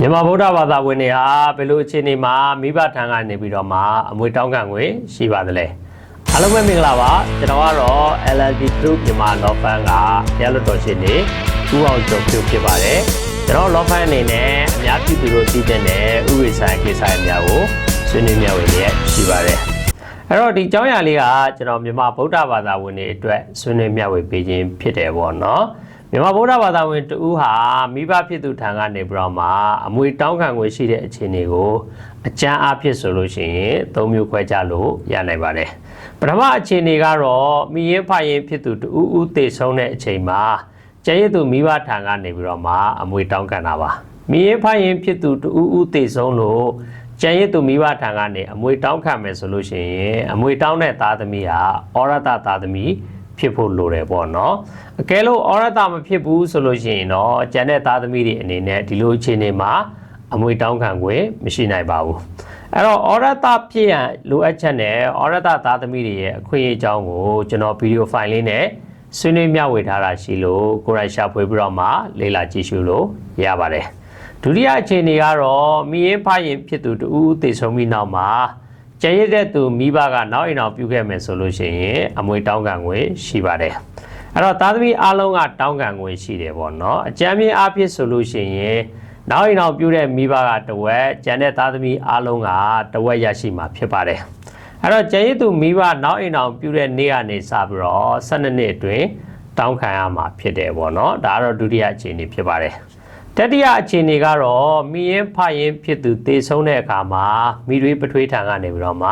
မြန်မာဗုဒ္ဓဘာသာဝင်တွေဟာဘယ်လိုအခြေအနေမှာမိဘထံကနေပြီးတော့မှအမွေတောင်းခံခွင့်ရှိပါသလဲအားလုံးပဲမင်္ဂလာပါကျွန်တော်ကတော့ LLD Group မြန်မာ Law Firm ကတရားလွှတ်တော်ရှင်နေဦးအောင်ကျော်ပြုဖြစ်ပါတယ်ကျွန်တော် Law Firm အနေနဲ့အများပြည်သူတို့သိတဲ့ဥပဒေဆိုင်ကိစ္စအများကိုဆွေးနွေးမျှဝေလျက်ရှိပါတယ်အဲ့တော့ဒီအကြောင်းအရာလေးကကျွန်တော်မြန်မာဗုဒ္ဓဘာသာဝင်တွေအတွက်ဆွေးနွေးမျှဝေပေးခြင်းဖြစ်တယ်ပေါ့နော် မြန်မာဗုဒ္ဓဘာသာဝင်တူဟာမိဘဖြစ်သူထံကနေပြီးတော့မှအမွေတောင်းခံခွင့်ရှိတဲ့အခြေအနေကိုအကျမ်းအဖြစ်ဆိုလို့ရှိရင်သုံးမျိုးခွဲခြားလို့ရနိုင်ပါတယ်ပထမအခြေအနေကတော့မိရင်ဖရင်ဖြစ်သူတူဦးသေဆုံးတဲ့အချိန်မှာကျန်ရည်သူမိဘထံကနေပြီးတော့မှအမွေတောင်းခံတာပါမိရင်ဖရင်ဖြစ်သူတူဦးသေဆုံးလို့ကျန်ရည်သူမိဘထံကနေအမွေတောင်းခံမယ်ဆိုလို့ရှိရင်အမွေတောင်းတဲ့သားသမီးဟာဩရတသားသမီး ဖြစ်ဖို့လိုတယ်ပေါ့နော်အကယ်လို့ဩရတမဖြစ်ဘူးဆိုလို့ရှိရင်တော့ကျန်တဲ့သားသမီးတွေအနေနဲ့ဒီလိုအခြေအနေမှာအမွေတောင်းခံခွင့်မရှိနိုင်ပါဘူးအဲ့တော့ဩရတဖြစ်ရန်လိုအပ်ချက်နဲ့ဩရတသားသမီးတွေရဲ့အခွင့်အရေးအကြောင်းကိုကျွန်တော်ဗီဒီယိုဖိုင်လေးနဲ့ဆွေးနွေးမျှဝေထားတာရှိလို့ကိုရိုက်ရှာဖွေပြီးတော့မှလေ့လာကြည့်ရှုလို့ရပါတယ်ဒုတိယအခြေအနေကတော့မိရင်ဖရင်ဖြစ်သူတူဦးသေဆုံးပြီးနောက်မှာ ကျန်ရတဲ့သူမိဘကနောက်အိမ်အောင်ပြုခဲ့မယ်ဆိုလို့ရှိရင်အမွေတောင်းခံခွင့်ရှိပါတယ်အဲ့တော့သားသမီးအားလုံးကတောင်းခံခွင့်ရှိတယ်ပေါ့နော်အကြမ်းမြင့်အားဖြင့်ဆိုလို့ရှိရင်နောက်အိမ်အောင်ပြုတဲ့မိဘကတဝက်ကျန်တဲ့သားသမီးအားလုံးကတဝက်ရရှိမှာဖြစ်ပါတယ်အဲ့တော့ကျန်ရည်သူမိဘနောက်အိမ်အောင်ပြုတဲ့နေ့ကနေစပြီးတော့12နှစ်အတွင်းတောင်းခံရမှာဖြစ်တယ်ပေါ့နော်ဒါကတော့ဒုတိယအခြေအနေဖြစ်ပါတယ် တတိယအခြေအနေကတော့မိရင်ဖရင်ဖြစ်သူတေဆုံးတဲ့အခါမှာမိတွေပထွေးထံကနေပြီးတော့မှ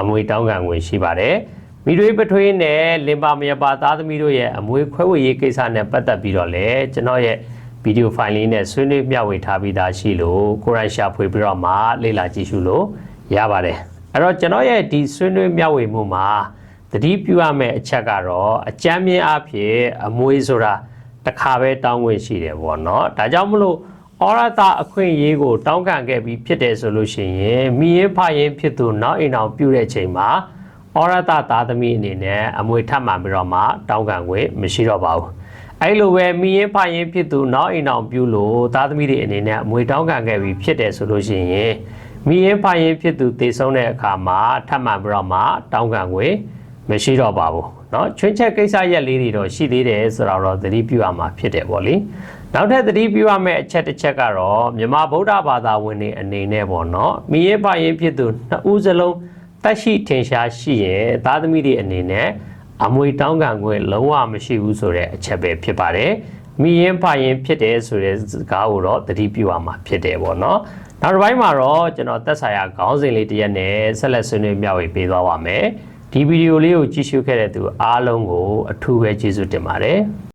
အမွေတောင်းခံခွင့်ရှိပါတယ်မိတွေပထွေးနဲ့လင်ပါမယပါသားသမီးတို့ရဲ့အမွေခွဲဝေရေးကိစ္စနဲ့ပတ်သက်ပြီးတော့လေကျွန်တော်ရဲ့ဗီဒီယိုဖိုင်လေးနဲ့ဆွေးနွေးမျှဝေထားပြီးသားရှိလို့ကိုရိုင်းရှာဖွေပြီးတော့မှလေ့လာကြည့်ရှုလို့ရပါတယ်အဲ့တော့ကျွန်တော်ရဲ့ဒီဆွေးနွေးမျှဝေမှုမှာသတိပြုရမယ့်အချက်ကတော့အကြမ်းမြင့်အဖြစ်အမွေဆိုတာ တစ်ခါပဲတောင်းခွင့်ရှိတယ်ပေါ့နော်ဒါကြောင့်မလို့ဩရတအခွင့်အရေးကိုတောင်းခံခဲ့ပြီးဖြစ်တယ်ဆိုလို့ရှိရင်မိရင်ဖရင်ဖြစ်သူနောက်အိမ်အောင်ပြုတဲ့ချိန်မှာဩရတသားသမီးအနေနဲ့အမွေထပ်မှန်ပြီးတော့မှတောင်းခံခွင့်မရှိတော့ပါဘူးအဲ့လိုပဲမိရင်ဖရင်ဖြစ်သူနောက်အိမ်အောင်ပြုလို့သားသမီးတွေအနေနဲ့အမွေတောင်းခံခဲ့ပြီးဖြစ်တယ်ဆိုလို့ရှိရင်မိရင်ဖရင်ဖြစ်သူတည်ဆုံးတဲ့အခါမှာထပ်မှန်ပြီးတော့မှတောင်းခံခွင့်မရှိတော့ပါဘူး เนาะချွင်းချက်ကိစ္စရက်လေးတွေတော့ရှိသေးတယ်ဆိုတော့သတိပြုရမှာဖြစ်တယ်ပေါ့လေနောက်ထပ်သတိပြုရမယ့်အချက်တစ်ချက်ကတော့မြန်မာဗုဒ္ဓဘာသာဝင်တွေအနေနဲ့ပေါ့နော်မိရဲဖရင်ဖြစ်သူနှစ်ဦးစလုံးတက်ရှိထင်ရှားရှိရင်သားသမီးတွေအနေနဲ့အမွေတောင်းခံခွင့်လုံးဝမရှိဘူးဆိုတဲ့အချက်ပဲဖြစ်ပါတယ်မိရင်ဖရင်ဖြစ်တယ်ဆိုတဲ့စကားကိုတော့သတိပြုရမှာဖြစ်တယ်ပေါ့နော်နောက်တစ်ပိုင်းမှာတော့ကျွန်တော်သက်ဆိုင်ရာခေါင်းစဉ်လေးတစ်ရက်နဲ့ဆက်လက်ဆွေးနွေးမျှဝေပေးသွားပါမယ် ဒီဗီဒီယိုလေးကိုကြည့်ရှုခဲ့တဲ့သူအားလုံးကိုအထူးပဲကျေးဇူးတင်ပါတယ်